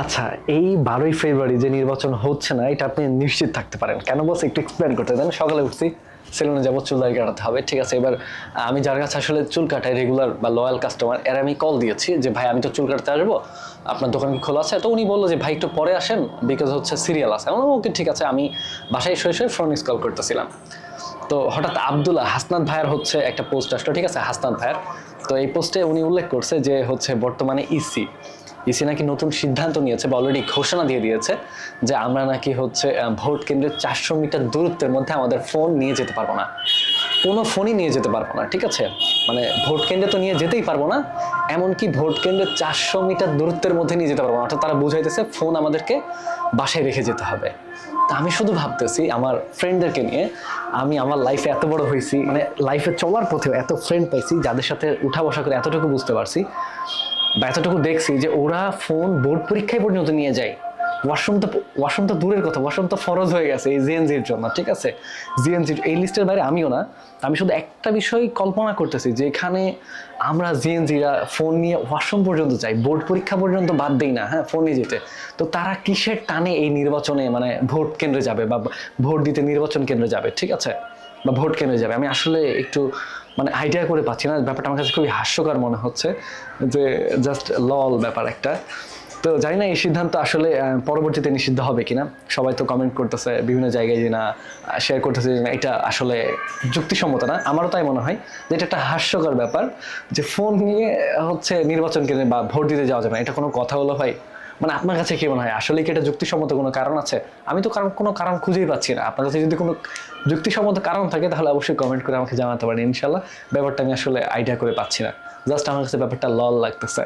আচ্ছা এই বারোই ফেব্রুয়ারি যে নির্বাচন হচ্ছে না, এটা আপনি নিশ্চিত থাকতে পারেন। কেন বস, একটু এক্সপ্লেন করতে দেন। সকালে উঠছি, সেলুনে যাব, চুল দাড়ি কাটাতে হবে, ঠিক আছে? এবার আমি যার কাছে আসলে চুল কাটাই রেগুলার বা লয়াল কাস্টমার এর আমি কল দিয়েছি যে, ভাই, আমি তো চুল কাটতে আসব, আপনার দোকান খোলা আছে? তো উনি বলল যে, ভাই, একটু পরে আসেন বিকজ হচ্ছে সিরিয়াল আছে। আমি ওকে, ঠিক আছে। আমি বাসায় শুয়ে শুয়ে ফোন কল করতেছিলাম। তো হঠাৎ আবদুল্লাহ হাসনাত ভাইয়ের হচ্ছে একটা পোস্ট আসলো, ঠিক আছে? হাসনাত ভাইয়ের। তো এই পোস্টে উনি উল্লেখ করছে যে, হচ্ছে বর্তমানে ইসি ইসি নাকি নতুন সিদ্ধান্ত নিয়েছে বা অলরেডি ঘোষণা দিয়ে দিয়েছে যে আমরা নাকি হচ্ছে ভোট কেন্দ্রের চারশো মিটার দূরত্বের মধ্যে আমাদের ফোন নিয়ে যেতে পারব না। কোনো ফোনই নিয়ে যেতে পারব না, ঠিক আছে? মানে ভোট কেন্দ্রে তো নিয়ে যেতেই পারব না, এমনকি ভোট কেন্দ্রে চারশো মিটার দূরত্বের মধ্যে নিয়ে যেতে পারব না। অর্থাৎ তারা বুঝাইতেছে ফোন আমাদেরকে বাসায় রেখে যেতে হবে। তা আমি শুধু ভাবতেছি, আমার ফ্রেন্ডদেরকে নিয়ে আমি আমার লাইফে এত বড় হয়েছি মানে লাইফে চলার পথেও এত ফ্রেন্ড পাইছি, যাদের সাথে উঠা বসা করে এতটুকু বুঝতে পারছি বা এতটুকু দেখছি যে ওরা ফোন বোর্ড পরীক্ষায় পর্যন্ত নিয়ে যায়। ওয়াশরুম তো ওয়াশরুম তো দূরের কথা ওয়াশরুম তো ফরজ হয়ে গেছে এই জিএনজির জন্য, ঠিক আছে? জিএনজি এই লিস্টের বাইরে আমিও না, আমি শুধু একটা বিষয় কল্পনা করতেছি যে এখানে আমরা জিএনজিরা ফোন নিয়ে ওয়াশরুম পর্যন্ত যাই বোর্ড পরীক্ষা পর্যন্ত বাদ দেই না হ্যাঁ ফোন যেতে। তো তারা কিসের টানে এই নির্বাচনে মানে ভোট কেন্দ্রে যাবে বা ভোট দিতে নির্বাচন কেন্দ্রে যাবে, ঠিক আছে? বা ভোট কেন্দ্রে যাবে? আমি আসলে একটু মানে আইডিয়া করে পাচ্ছি না। ব্যাপারটা আমার কাছে খুবই হাস্যকর মনে হচ্ছে যে জাস্ট লল ব্যাপার একটা। তো জানি না এই সিদ্ধান্ত আসলে পরবর্তীতে নিষিদ্ধ হবে কিনা। সবাই তো কমেন্ট করতেছে বিভিন্ন জায়গায় যে না শেয়ার করতেছে যে না, এটা আসলে যুক্তিসম্মত না। আমারও তাই মনে হয় যে এটা একটা হাস্যকর ব্যাপার যে ফোন নিয়ে হচ্ছে নির্বাচন কেন্দ্রে বা ভোট দিতে যাওয়া যাবে না। এটা কোনো কথা হলো ভাই? মানে আপনার কাছে কি মনে হয়? আসলে কি এটা যুক্তিসম্মত কোনো কারণ আছে? আমি তো কারণ, কোনো কারণ খুঁজেই পাচ্ছি না। আপনার কাছে যদি কোনো যুক্তিসম্মত কারণ থাকে, তাহলে অবশ্যই কমেন্ট করে আমাকে জানাতে পারেন ইনশাল্লাহ ব্যাপারটা আমি আসলে আইডিয়া করে পাচ্ছি না। জাস্ট আমার কাছে ব্যাপারটা লল লাগতেছে।